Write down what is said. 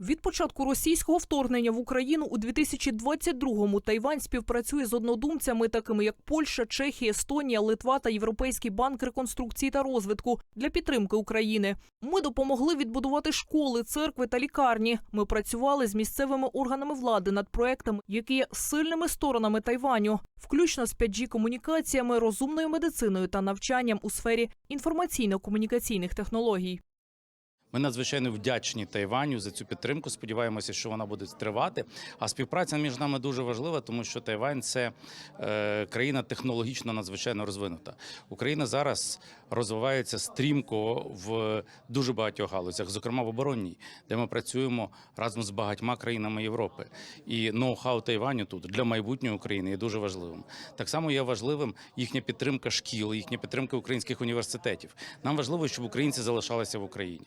Від початку російського вторгнення в Україну у 2022-му Тайвань співпрацює з однодумцями, такими як Польща, Чехія, Естонія, Литва та Європейський банк реконструкції та розвитку для підтримки України. Ми допомогли відбудувати школи, церкви та лікарні. Ми працювали з місцевими органами влади над проектами, які є сильними сторонами Тайваню, включно з 5G комунікаціями, розумною медициною та навчанням у сфері інформаційно-комунікаційних технологій. Ми надзвичайно вдячні Тайваню за цю підтримку. Сподіваємося, що вона буде тривати. А співпраця між нами дуже важлива, тому що Тайвань це е, країна технологічно надзвичайно розвинута. Україна зараз розвивається стрімко в дуже багатьох галузях, зокрема в оборонній, де ми працюємо разом з багатьма країнами Європи. І ноу-хау Тайваню тут для майбутньої України є дуже важливим. Так само є важливим їхня підтримка шкіл, їхня підтримка українських університетів. Нам важливо, щоб українці залишалися в Україні.